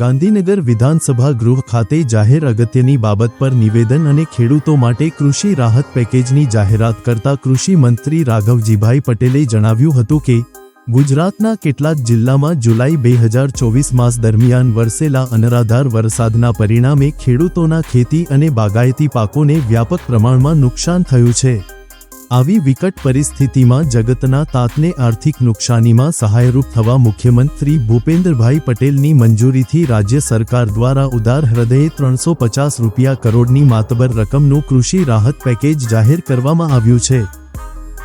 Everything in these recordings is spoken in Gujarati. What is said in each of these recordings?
ગાંધીનગર વિધાનસભા ગૃહ ખાતે જાહેર અગત્યની બાબત પર નિવેદન અને ખેડૂતો માટે કૃષિ રાહત પેકેજની જાહેરાત કરતા કૃષિ મંત્રી રાઘવજીભાઈ પટેલે જણાવ્યું હતું કે, ગુજરાતના કેટલાક જિલ્લામાં જુલાઈ બે હજાર ચોવીસ માસ દરમિયાન વરસેલા અનરાધાર વરસાદના પરિણામે ખેડૂતોના ખેતી અને બાગાયતી પાકોને વ્યાપક પ્રમાણમાં નુકસાન થયું છે. આવી વિકટ પરિસ્થિતિમાં જગતના તાતને આર્થિક નુકસાનીમાં સહાયરૂપ થવા મુખ્યમંત્રી ભૂપેન્દ્રભાઈ પટેલની મંજૂરીથી રાજ્ય સરકાર દ્વારા ઉદાર હૃદયે ત્રણસો પચાસ રૂપિયા કરોડની માતબર રકમનું કૃષિ રાહત પેકેજ જાહેર કરવામાં આવ્યું છે.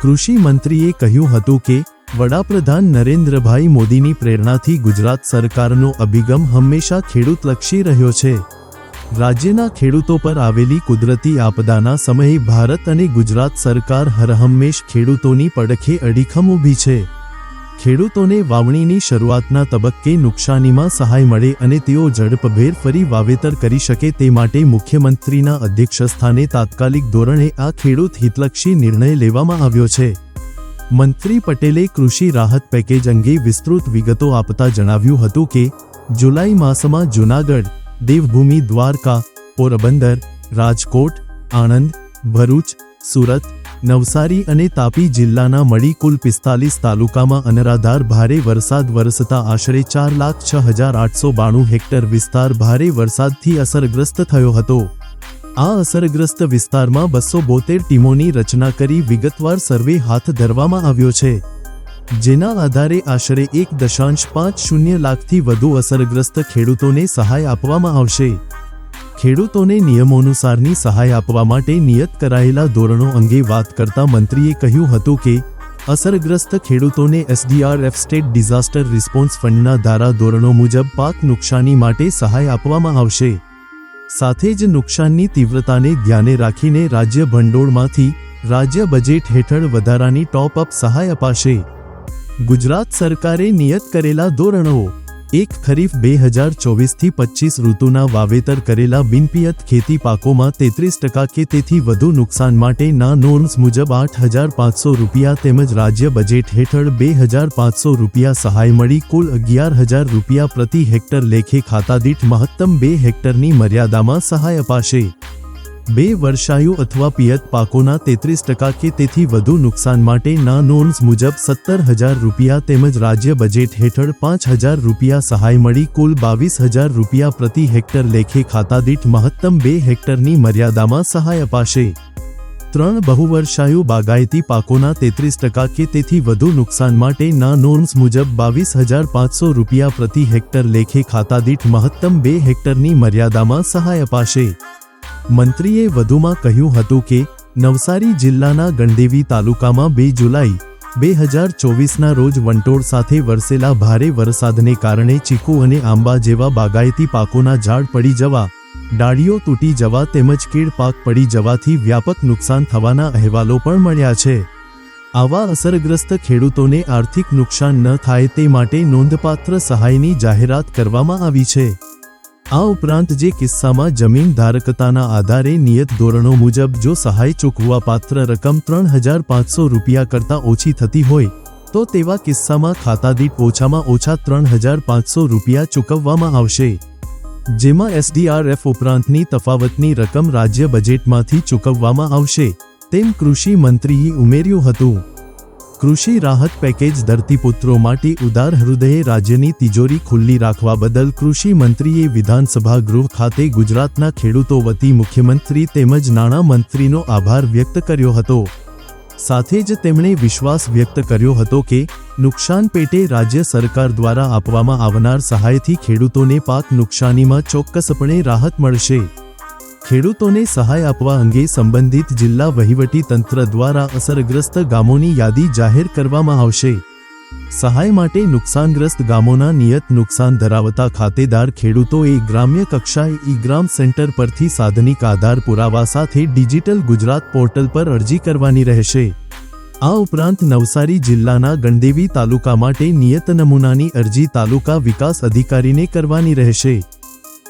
કૃષિ મંત્રીએ કહ્યું હતું કે, વડાપ્રધાન નરેન્દ્રભાઈ મોદીની પ્રેરણાથી ગુજરાત સરકારનો અભિગમ હંમેશા ખેડૂતલક્ષી રહ્યો છે. રાજ્યના ખેડૂતો પર આવેલી કુદરતી આપદાના સમયે ભારત અને ગુજરાત સરકાર હરહંમેશ ખેડૂતોની પડખે અડીખમ ઊભી છે. ખેડૂતોને વાવણીની શરૂઆતના તબક્કે નુકસાનીમાં સહાય મળે અને તેઓ ઝડપભેર ફરી વાવેતર કરી શકે તે માટે મુખ્યમંત્રીના અધ્યક્ષસ્થાને તાત્કાલિક ધોરણે આ ખેડૂત હિતલક્ષી નિર્ણય લેવામાં આવ્યો છે. મંત્રી પટેલે કૃષિ રાહત પેકેજ અંગે વિસ્તૃત વિગતો આપતા જણાવ્યું હતું કે, જુલાઈ માસમાં જૂનાગઢ દેવભૂમિ દ્વારકા, પોરબંદર, રાજકોટ, આણંદ, ભરૂચ, સુરત, નવસારી અને તાપી જિલ્લાના મળી કુલ પિસ્તાલીસ તાલુકામાં અનરાધાર ભારે વરસાદ વરસતા આશરે ચાર લાખ છ હજાર આઠસો બાણું હેક્ટર વિસ્તાર ભારે વરસાદથી અસરગ્રસ્ત થયો હતો. આ અસરગ્રસ્ત વિસ્તારમાં બસો બોતેર ટીમોની રચના કરી વિગતવાર સર્વે હાથ ધરવામાં આવ્યો છે. જેના આધારે આશરે એક દશાંશ પાંચ શૂન્ય લાખથી વધુ અસરગ્રસ્ત ખેડૂતોને સહાય આપવામાં આવશે. ખેડૂતોને નિયમોનુસારની સહાય આપવા માટે નિયત કરાયેલા ધોરણો અંગે વાત કરતા મંત્રીએ કહ્યું હતું કે, અસરગ્રસ્ત ખેડૂતોને એસડીઆરએફ સ્ટેટ ડિઝાસ્ટર રિસ્પોન્સ ફંડના ધારા ધોરણો મુજબ પાક નુકસાની માટે સહાય આપવામાં આવશે. સાથે જ નુકસાનની તીવ્રતાને ધ્યાને રાખીને રાજ્ય ભંડોળમાંથી રાજ્ય બજેટ હેઠળ વધારાની ટોપ અપ સહાય અપાશે. ગુજરાત સરકારે નિયત કરેલા ધોરણો. એક ખરીફ બે હજાર ચોવીસથી પચીસ ઋતુના વાવેતર કરેલા બિનપિયત ખેતી પાકોમાં તેત્રીસ ટકા કે તેથી વધુ નુકસાન માટે ના નોર્મ્સ મુજબ આઠ હજાર પાંચસો રૂપિયા તેમજ રાજ્ય બજેટ હેઠળ બે હજાર પાંચસો રૂપિયા સહાય મળી કુલ અગિયાર હજાર રૂપિયા પ્રતિ હેક્ટર લેખે ખાતાદીઠ મહત્તમ બે હેક્ટરની મર્યાદામાં સહાય અપાશે. બે વર્ષાયુ અથવા પિયત પાકોના તેત્રીસ ટકા કે તેથી વધુ નુકસાન માટે ના નોન્સ મુજબ સત્તર હજાર રૂપિયા તેમજ રાજ્ય બજેટ હેઠળ પાંચ હજાર રૂપિયા સહાય મળી કુલ બાવીસ હજાર રૂપિયા પ્રતિ હેક્ટર લેખે ખાતાદીઠ મહત્તમ બે હેક્ટરની મર્યાદામાં સહાય અપાશે. ત્રણ બહુવર્ષાયુ બાગાયતી પાકોના તેત્રીસ ટકા કે તેથી વધુ નુકસાન માટે ના નોર્મ્સ મુજબ બાવીસ હજાર પાંચસો રૂપિયા પ્રતિ હેક્ટર લેખે ખાતાદીઠ મહત્તમ બે હેક્ટરની મર્યાદામાં સહાય અપાશે. મંત્રીએ વધુમાં કહ્યું હતું કે, નવસારી જિલ્લાના ગણદેવી તાલુકામાં બે જુલાઈ, બે હજાર ચોવીસના રોજ વંટોળ સાથે વરસેલા ભારે વરસાદને કારણે ચીકુ અને આંબા જેવા બાગાયતી પાકોના ઝાડ પડી જવા, ડાળીઓ તૂટી જવા તેમજ કીડ પાક પડી જવાથી વ્યાપક નુકસાન થવાના અહેવાલો પણ મળ્યા છે. આવા અસરગ્રસ્ત ખેડૂતોને આર્થિક નુકસાન ન થાય તે માટે નોંધપાત્ર સહાયની જાહેરાત કરવામાં આવી છે. આ ઉપરાંત જે કિસ્સામાં જમીન ધારકતાના આધારે નિયત ધોરણો મુજબ જો સહાય ચૂકવવા પાત્ર રકમ ત્રણ હજાર પાંચસો રૂપિયા કરતાં ઓછી થતી હોય, તો તેવા કિસ્સામાં ખાતાદીઠ ઓછામાં ઓછા ત્રણ હજાર પાંચસો રૂપિયા ચૂકવવામાં આવશે. જેમાં એસડીઆરએફ ઉપરાંતની તફાવતની રકમ રાજ્ય બજેટમાંથી ચૂકવવામાં આવશે. તેમ કૃષિ મંત્રીએ ઉમેર્યું હતું. કૃષિ રાહત પેકેજ ધરતીપુત્રો માટે ઉદાર હૃદયે રાજ્યની તિજોરી ખુલ્લી રાખવા બદલ કૃષિ મંત્રીએ વિધાનસભા ગૃહ ખાતે ગુજરાતના ખેડૂતો વતી મુખ્યમંત્રી તેમજ મંત્રીનો આભાર વ્યક્ત કર્યો હતો. સાથે જ તેમણે વિશ્વાસ વ્યક્ત કર્યો હતો કે, નુકસાન પેટે રાજ્ય સરકાર દ્વારા આપવામાં આવનાર સહાયથી ખેડૂતોને પાક નુકસાનીમાં ચોક્કસપણે રાહત મળશે. ખેડૂતોને સહાય આપવા અંગે સંબંધિત જિલ્લા વહીવટી તંત્ર દ્વારા અસરગ્રસ્ત ગામોની યાદી જાહેર કરવામાં આવશે. સહાય માટે નુકસાનગ્રસ્ત ગામોના નિયત નુકસાન ધરાવતા ખાતેદાર ખેડૂતોએ ગ્રામ્ય કક્ષાએ ઈ ગ્રામ સેન્ટર પરથી સાધનિક આધાર પુરાવા સાથે ડિજિટલ ગુજરાત પોર્ટલ પર અરજી કરવાની રહેશે. આ ઉપરાંત નવસારી જિલ્લાના ગણદેવી તાલુકા માટે નિયત નમૂનાની અરજી તાલુકા વિકાસ અધિકારીને કરવાની રહેશે.